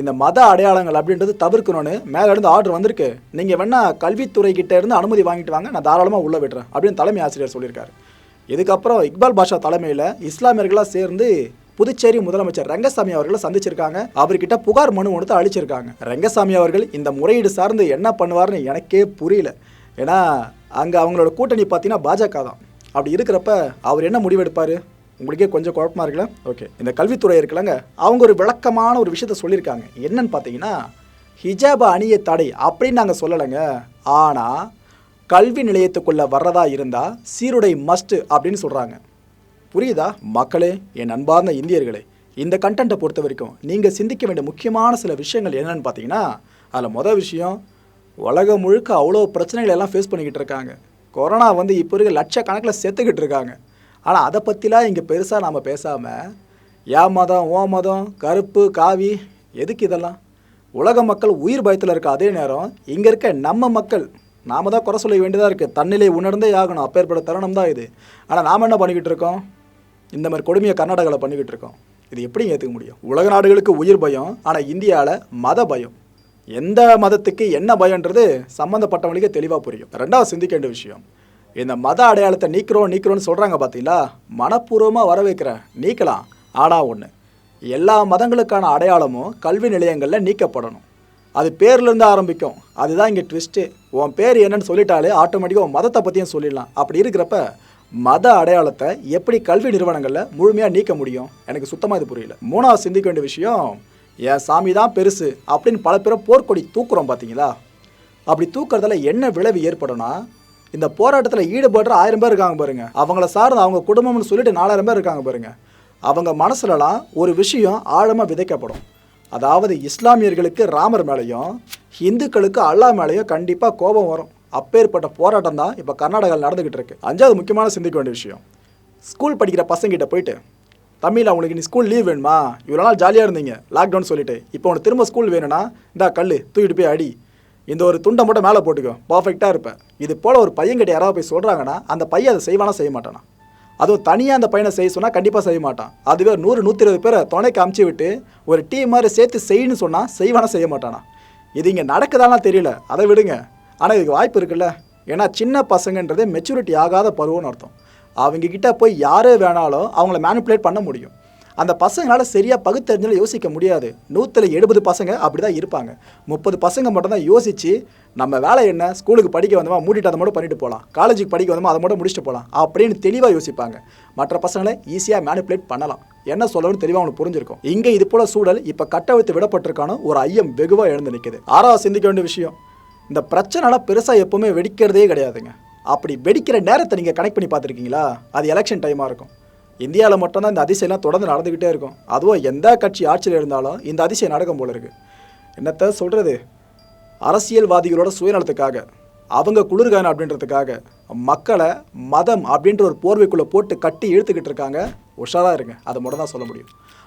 இந்த மத அடையாளங்கள் அப்படின்றது தவிர்க்கணும்னு மேலே இருந்து ஆர்டர் வந்திருக்கு. நீங்கள் வேணால் கல்வித்துறை கிட்டே இருந்து அனுமதி வாங்கிட்டு வாங்க நான் தாராளமாக உள்ளே விடுறேன் அப்படின்னு தலைமை ஆசிரியர் சொல்லியிருக்காரு. இதுக்கப்புறம் இக்பால் பாஷா தலைமையில் இஸ்லாமியர்களாக சேர்ந்து புதுச்சேரி முதலமைச்சர் ரங்கசாமி அவர்களை சந்திச்சிருக்காங்க. அவர்கிட்ட புகார் மனு ஒன்று அழிச்சிருக்காங்க ரங்கசாமி அவர்கள் இந்த முறையீடு சார்ந்து என்ன பண்ணுவார்னு எனக்கே புரியல. ஏன்னா அங்கே அவங்களோட கூட்டணி பார்த்தீங்கன்னா பாஜக தான் அப்படி இருக்கிறப்ப அவர் என்ன முடிவெடுப்பார்? உங்களுக்கே கொஞ்சம் குழப்பமா இருக்குல்ல? ஓகே இந்த கல்வித்துறை இருக்குல்லங்க. அவங்க ஒரு விளக்கமான ஒரு விஷயத்த சொல்லியிருக்காங்க. என்னன்னு பார்த்தீங்கன்னா ஹிஜாப அணிய தடை அப்படின்னு நாங்கள் சொல்லலைங்க. ஆனால் கல்வி நிலையத்துக்குள்ளே வர்றதா இருந்தால் சீருடை மஸ்ட் அப்படின்னு சொல்கிறாங்க புரியுதா? மக்களே என் அன்பார்ந்த இந்தியர்களே இந்த கண்டென்ட்டை பொறுத்த வரைக்கும் நீங்கள் சிந்திக்க வேண்டிய முக்கியமான சில விஷயங்கள் என்னென்னு பார்த்தீங்கன்னா அதில் மொதல் விஷயம் உலகம் முழுக்க அவ்வளோ பிரச்சனைகள் எல்லாம் ஃபேஸ் பண்ணிக்கிட்டு இருக்காங்க. கொரோனா வந்து இப்போ இருக்க லட்சக்கணக்கில் செத்துக்கிட்டு இருக்காங்க. ஆனால் அதை பற்றிலாம் இங்கே பெருசாக நாம் பேசாமல் ஏன் மதம் ஓ மதம் கருப்பு காவி எதுக்கு இதெல்லாம்? உலக மக்கள் உயிர் பயத்தில் இருக்க அதே நேரம் இங்கே இருக்க நம்ம மக்கள் நாம் தான் குறை சொல்ல வேண்டியதாக இருக்குது தன்னிலை உணர்ந்தே ஆகணும். அப்பேற்பட்ட தருணம் தான் இது. ஆனால் நாம் என்ன பண்ணிக்கிட்டு இருக்கோம்? இந்த மாதிரி கொடுமையை கர்நாடகாவில் பண்ணிக்கிட்டு இருக்கோம். இது எப்படி ஏற்றுக்க முடியும்? உலக நாடுகளுக்கு உயிர் பயம் ஆனால் இந்தியாவில் மத பயம். எந்த மதத்துக்கு என்ன பயன்றது சம்மந்தப்பட்டவங்களுக்கு தெளிவாக புரியும். ரெண்டாவது சிந்திக்க வேண்டிய விஷயம். இந்த மத அடையாளத்தை நீக்கிறோம் நீக்கிறோம்னு சொல்கிறாங்க பார்த்தீங்களா மனப்பூர்வமாக வர வைக்கிற நீக்கலாம். ஆனால் ஒன்று எல்லா மதங்களுக்கான அடையாளமும் கல்வி நிலையங்களில் நீக்கப்படணும். அது பேர்லேருந்து ஆரம்பிக்கும். அதுதான் இங்கே ட்விஸ்ட்டு உன் பேர் என்னன்னு சொல்லிட்டாலே ஆட்டோமேட்டிக்காக உன் மதத்தை பற்றியும் சொல்லிடலாம். அப்படி இருக்கிறப்ப மத அடையாளத்தை எப்படி கல்வி நிறுவனங்களில் முழுமையாக நீக்க முடியும்? எனக்கு சுத்தமாக இது புரியல. மூணாவது சிந்திக்க வேண்டிய விஷயம் என் சாமி தான் பெருசு அப்படின்னு பல பேரும் போர்க்கொடி தூக்குறோம் பார்த்தீங்களா? அப்படி தூக்குறதுல என்ன விளைவு ஏற்படும்னா இந்த போராட்டத்தில் ஈடுபடுற ஆயிரம் பேர் இருக்காங்க பாருங்க. அவங்கள சார்ந்து அவங்க குடும்பம்னு சொல்லிட்டு நாலாயிரம் பேர் இருக்காங்க பாருங்க. அவங்க மனசுலலாம் ஒரு விஷயம் ஆழமாக விதைக்கப்படும். அதாவது இஸ்லாமியர்களுக்கு ராமர் மேலேயும் இந்துக்களுக்கு அல்லாஹ் மேலேயும் கண்டிப்பாக கோபம் வரும். அப்பேற்பட்ட போராட்டம் தான் இப்போ கர்நாடகாவில் நடந்துக்கிட்டு இருக்கு. அஞ்சாவது முக்கியமான சிந்திக்க வேண்டிய விஷயம். ஸ்கூல் படிக்கிற பசங்கிட்ட போயிட்டு தமிழ் அவங்களுக்கு நீ ஸ்கூல் லீவ் வேணுமா? இவ்வளோ நாள் ஜாலியாக இருந்தீங்க. லாக்டவுன் சொல்லிட்டு இப்போ உனக்கு திரும்ப ஸ்கூல் வேணும்னா இந்தா கல் தூக்கிட்டு போய் அடி. இந்த ஒரு துண்டை மட்டும் மேலே போட்டுக்கோ. பர்ஃபெக்டாக இருப்பேன் இது போல் ஒரு பையன்கிட்ட யாராவது போய் சொல்கிறாங்கன்னா அந்த பையன் அதை செய்வானா செய்ய மாட்டானா? அதுவும் தனியாக அந்த பையனை செய்ய சொன்னால் கண்டிப்பாக செய்ய மாட்டான். அதுவே நூறு நூற்றி இருபது பேரை துணைக்கு அமுச்சு விட்டு ஒரு டீம் மாதிரி சேர்த்து செய்யணும்னு சொன்னால் செய்வானா செய்ய மாட்டானா? இது இங்கே நடக்குதானா தெரியல. அதை விடுங்க. ஆனால் இதுக்கு வாய்ப்பு இருக்குல்ல. ஏன்னா சின்ன பசங்கன்றது மெச்சூரிட்டி ஆகாத பருவம்னு அர்த்தம். அவங்க கிட்டே போய் யார் வேணாலும் அவங்கள மேனிப்புலேட் பண்ண முடியும். அந்த பசங்களால் சரியாக பகுத்தறிஞ்சாலும் யோசிக்க முடியாது. நூற்றில் எழுபது பசங்க அப்படி தான் இருப்பாங்க. முப்பது பசங்க மட்டும்தான் யோசித்து நம்ம வேலை என்ன? ஸ்கூலுக்கு படிக்க வந்தோமா? மூடிட்டு அதை மட்டும் பண்ணிட்டு போகலாம் காலேஜுக்கு படிக்க வந்தோமா? அதை மட்டும் முடிச்சுட்டு போகலாம் அப்படின்னு தெளிவாக யோசிப்பாங்க. மற்ற பசங்களை ஈஸியாக மேனிப்புலேட் பண்ணலாம். என்ன சொல்லணும்னு தெளிவாக அவனுக்கு புரிஞ்சிருக்கும். இங்கே இது போல சூழல் இப்போ கட்டவிழ்த்து விடப்பட்டிருக்கான ஒரு ஐயம் வெகுவாக எழுந்து நிற்குது ஆறாவது சிந்திக்க வேண்டிய விஷயம். இந்த பிரச்சனைலாம் பெருசாக எப்போவுமே வெடிக்கிறதே கிடையாதுங்க. அப்படி வெடிக்கிற நேரத்தை நீங்கள் கனெக்ட் பண்ணி பார்த்துருக்கீங்களா? அது எலெக்ஷன் டைமாக இருக்கும். இந்தியாவில் மட்டும்தான் இந்த அதிசயம்லாம் தொடர்ந்து நடந்துக்கிட்டே இருக்கும். அதுவும் எந்த கட்சி ஆட்சியில் இருந்தாலும் இந்த அதிசயம் நடக்கும் போல இருக்கு. என்னத்த சொல்கிறது அரசியல்வாதிகளோட சுயநலத்துக்காக அவங்க குளிர்கான அப்படின்றதுக்காக மக்களை மதம் அப்படின்ற ஒரு போர்வைக்குள்ளே போட்டு கட்டி இழுத்துக்கிட்டு இருக்காங்க. உஷாராக இருங்க. அதை மட்டும் தான் சொல்ல முடியும்.